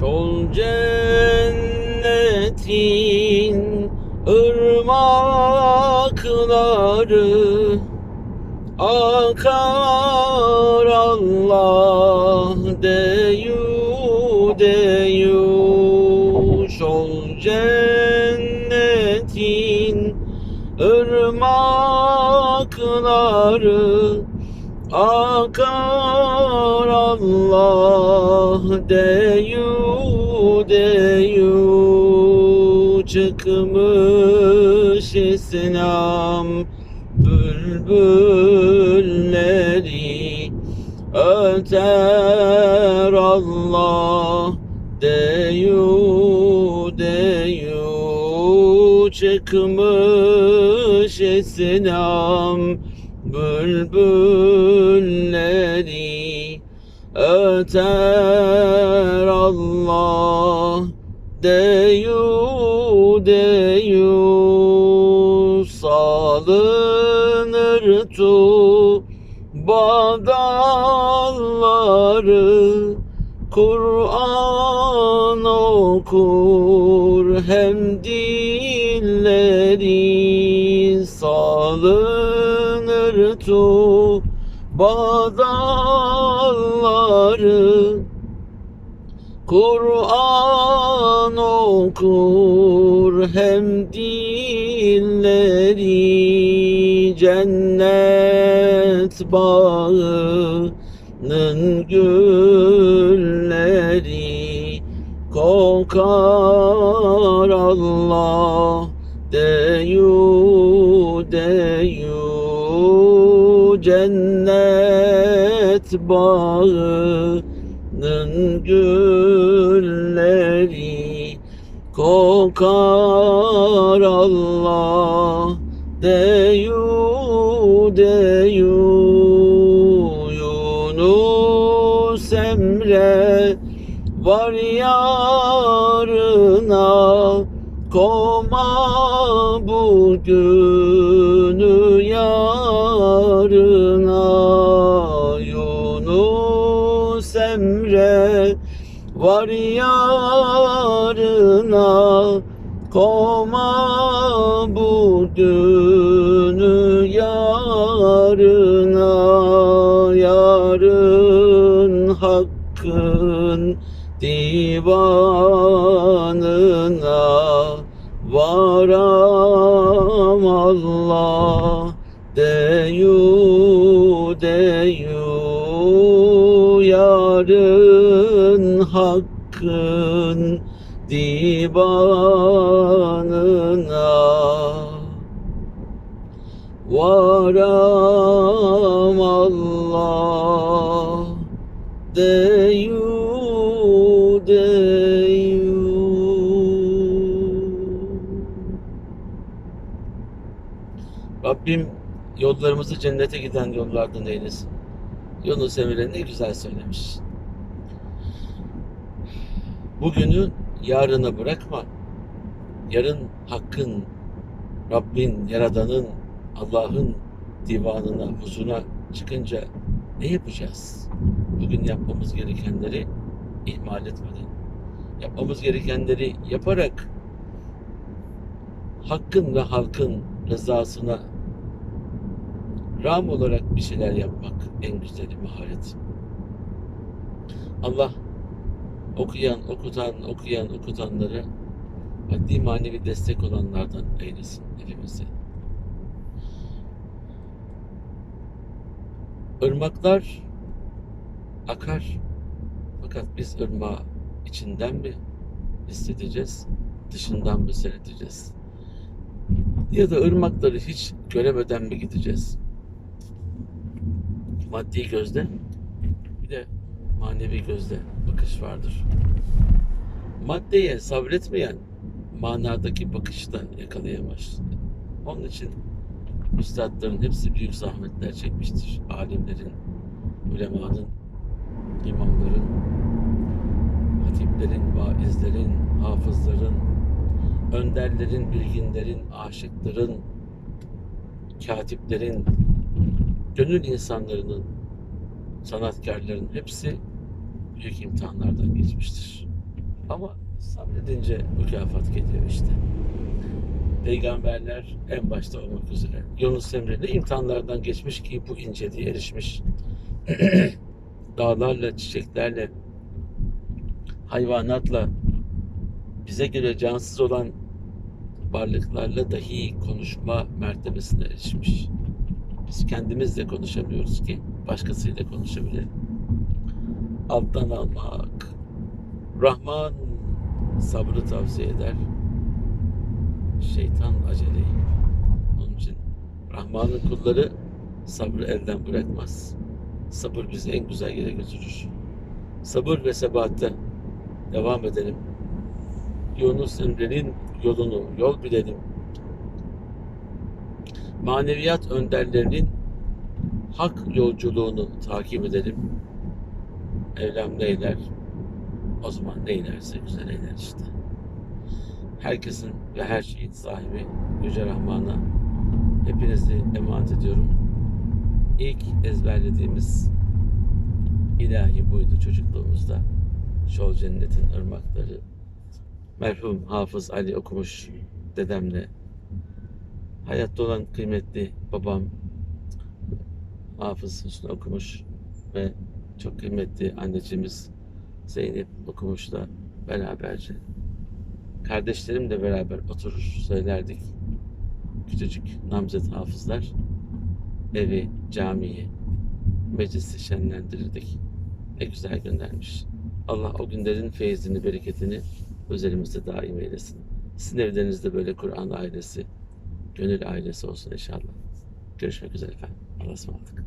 Şol cennetin ırmakları akar Allah deyu deyu. Şol cennetin ırmakları akar Allah deyu deyu. Çıkmış İslam bülbülleri öter Allah deyu deyu. Çıkmış İslam bülbülleri öter Allah deyu deyu salınır tu badalları Kur'an okur hem dilleri salınır tu badalları Kur'an okur hem dilleri cennet bağının gülleri. Kokar Allah deyu deyu cennet bağının gülleri kokar Allah deyu deyu. Yunus Emre var yarına koma bugünü yarına Yunus Emre var yarına koma bugünü yarına. Yarın hakkın divanına varam Allah deyu deyu yarın hakkın divanına. Varam Allah deyu deyu. Rabbim yollarımızı cennete giden yollardan eylesin. Yunus Emre ne güzel söylemiş. Bugünü yarına bırakma. Yarın hakkın, Rabbin, Yaradan'ın, Allah'ın divanına, huzuruna çıkınca ne yapacağız? Bugün yapmamız gerekenleri ihmal etmeden, yapmamız gerekenleri yaparak hakkın ve halkın rızasına ram olarak bir şeyler yapmak en güzeli maharet. Allah okuyan, okutan, okuyan, okutanları maddi manevi destek olanlardan eylesin hepimizi. Irmaklar akar. Fakat biz ırmağı içinden mi hissedeceğiz, dışından mı seyredeceğiz? Ya da ırmakları hiç göremeden mi gideceğiz? Maddi gözde bir de manevi gözde bakış vardır. Maddeye sabretmeyen manadaki bakışı da yakalayamaz. Onun için üstadların hepsi büyük zahmetler çekmiştir. Alimlerin, ulemanın, imamların, hatiplerin, vaizlerin, hafızların, önderlerin, bilginlerin, aşıkların, katiplerin, gönül insanlarının, sanatkarların hepsi büyük imtihanlardan geçmiştir. Ama sabredince mükafat geliyor işte. Peygamberler en başta olmak üzere. Yunus Emre ne imtihanlardan geçmiş ki bu inceliğe erişmiş. Dağlarla, çiçeklerle, hayvanatla, bize göre cansız olan varlıklarla dahi konuşma mertebesine erişmiş. Biz kendimizle konuşamıyoruz ki başkasıyla konuşabilelim. Alttan almak. Rahman sabrı tavsiye eder. Şeytan aceleyi. Onun için Rahman'ın kulları sabrı elden bırakmaz. Sabır bizi en güzel yere götürür. Sabır ve sebatte devam edelim. Yunus Emre'nin yolunu yol bilelim. Maneviyat önderlerinin hak yolculuğunu takip edelim. Evlam neyler? O zaman neylerse güzel eyler işte. Herkesin ve her şeyin sahibi Yüce Rahman'a hepinizi emanet ediyorum. İlk ezberlediğimiz ilahi buydu çocukluğumuzda. Şol cennetin ırmakları. Merhum Hafız Ali okumuş dedemle. Hayatta olan kıymetli babam Hafız Hüsnü okumuş ve çok kıymetli anneciğimiz Zeynep okumuşla beraberce. Kardeşlerimle beraber oturur söylerdik. Küçücük namzet hafızlar evi, camiyi, meclisi şenlendirirdik. Ne güzel göndermiş. Allah o günlerin feyzini, bereketini üzerimizde daim eylesin. Sizin evlerinizde böyle Kur'an ailesi, gönül ailesi olsun inşallah. Görüşmek üzere efendim. Allah'a ısmarladık.